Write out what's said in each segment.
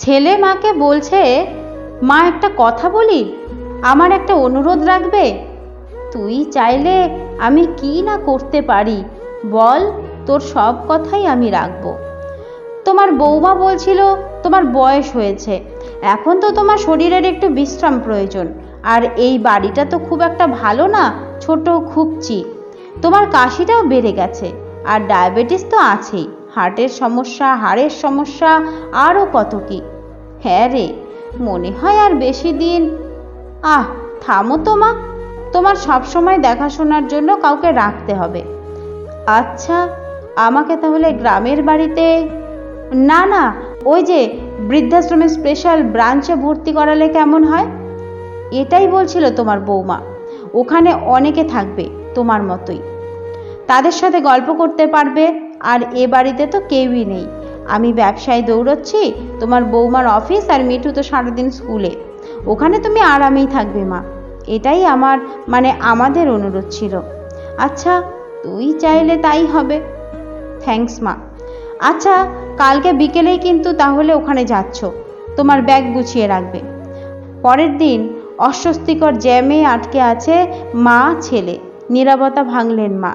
ছেলে মাকে বলছে, মা, একটা কথা বলি? আমার একটা অনুরোধ রাখবে? তুই চাইলে আমি কি না করতে পারি? বল, তোর সব কথাই আমি রাখব। তোমার বৌমা বলছিল, তোমার বয়স হয়েছে। এখন তো তোমার শরীরের একটু বিশ্রাম প্রয়োজন। আর এই বাড়িটা তো খুব একটা ভালো না, ছোট খুবচি তোমার কাশিটাও বেড়ে গেছে। আর ডায়াবেটিস তো আছেই। হার্টের সমস্যা, হাড়ের সমস্যা, আরও কত কি? হ্যাঁ রে, মনে হয় আর বেশি দিন। আহ, থামো তো মা। তোমার সবসময় দেখাশোনার জন্য কাউকে রাখতে হবে। আচ্ছা আমাকে তাহলে গ্রামের বাড়িতে না না, ওই যে বৃদ্ধাশ্রমে স্পেশাল ব্রাঞ্চে ভর্তি করালে কেমন হয়? এটাই বলছিল তোমার বৌমা। ওখানে অনেকে থাকবে, তোমার মতোই। তাদের সাথে গল্প করতে পারবে, আর এ বাড়িতে তো কেউই নেই। আমি ব্যবসায় দৌড়চ্ছি, তোমার বৌমার অফিস আর মিঠু তো সারাদিন স্কুলে। ওখানে তুমি আরামেই থাকবে, মা। এটাই আমার মানে আমাদের অনুরোধ ছিল। আচ্ছা তুই চাইলে তাই হবে। থ্যাঙ্কস, মা। আচ্ছা কালকে বিকেলেই কিন্তু তাহলে ওখানে যাচ্ছ। তোমার ব্যাগ গুছিয়ে রাখবে। পরের দিন অস্বস্তিকর জ্যামে আটকে আছে মা, ছেলে। নীরবতা ভাঙলেন মা।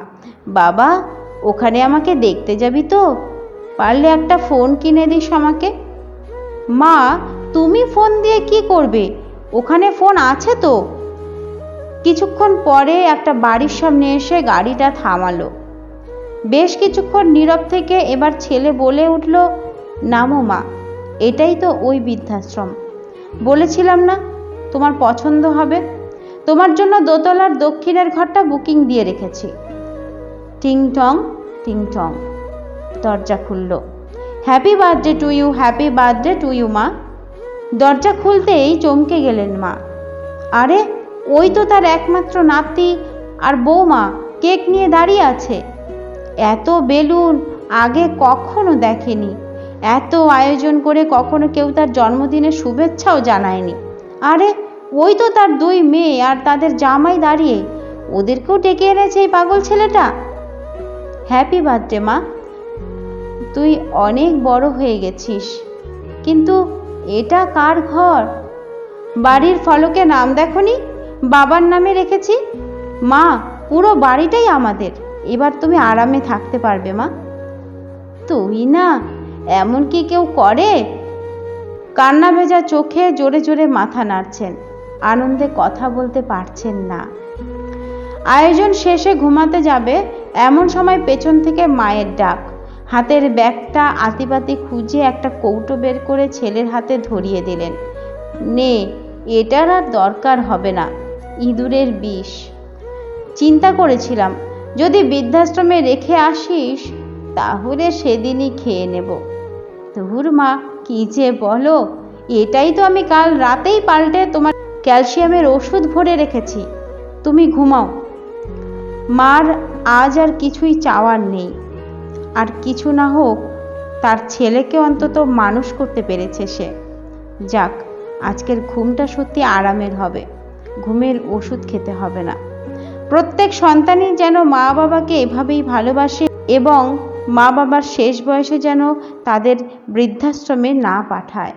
বাবা, ওখানে আমাকে দেখতে যাবি তো? পারলে একটা ফোন কিনে দিস আমাকে। মা, তুমি ফোন দিয়ে কি করবে? ওখানে ফোন আছে তো? কিছুক্ষণ পরে একটা বাড়ির সামনে এসে গাড়িটা থামালো। বেশ কিছুক্ষণ নীরব থেকে এবার ছেলে বলে উঠল, নামো মা, এটাই তো ওই বৃদ্ধাশ্রম। বলেছিলাম না, তোমার পছন্দ হবে। তোমার জন্য দোতলার দক্ষিণের ঘরটা বুকিং দিয়ে রেখেছি। টিং টং টিং টং। দরজা খুলল। Happy birthday to you, happy birthday to you, মা। দরজা খুলতেই চমকে গেলেন মা। আরে, ওই তো তার একমাত্র নাতি আর বৌমা, কেক নিয়ে দাঁড়িয়ে আছে। এত বেলুন আগে কখনো দেখেনি। এত আয়োজন করে কখনো কেউ তার জন্মদিনের শুভেচ্ছাও জানায়নি। আরে, ওই তো তার দুই মেয়ে আর তাদের জামাই দাঁড়িয়ে। ওদেরকেও ডেকে এনেছে এই পাগল ছেলেটা। হ্যাপি বার্থডে, মা। তুই অনেক বড় হয়ে গেছিস। কিন্তু এটা কার ঘর? বাড়ির ফলকে নাম দেখনি? বাবার নামে রেখেছি? মা, পুরো বাড়িটাই আমাদের। এবার তুমি আরামে থাকতে পারবে, মা। তুই না, এমন কি কেউ করে? কান্না ভেজা চোখে জোরে জোরে মাথা নাড়ছেন। আনন্দে কথা বলতে পারছেন না। আয়োজন শেষে ঘুমাতে যাবে এমন সময় পেছন থেকে মায়ের ডাক। হাতের ব্যাগটা আতিপাতি খুঁজে একটা কৌটো বের করে ছেলের হাতে ধরিয়ে দিলেন। নে, এটার আর দরকার হবে না, ইঁদুরের বিষ। চিন্তা করেছিলাম, যদি বৃদ্ধাশ্রমে রেখে আসিস, তাহলে সেদিনই খেয়ে নেব। ধুর মা, কি যে বলো, এটাই তো আমি কাল রাতেই পাল্টে তোমার ক্যালসিয়ামের ওষুধ ভরে রেখেছি। তুমি ঘুমাও। মার আজ আর কিছুই চাওয়ার নেই। আর কিছু না হোক, তার ছেলেকে অন্তত মানুষ করতে পেরেছে সে। যাক, আজকের ঘুমটা সত্যি আরামের হবে। ঘুমের ওষুধ খেতে হবে না। প্রত্যেক সন্তানই যেন মা বাবাকে এভাবেই ভালোবাসে এবং মা বাবার শেষ বয়সে যেন তাদের বৃদ্ধাশ্রমে না পাঠায়।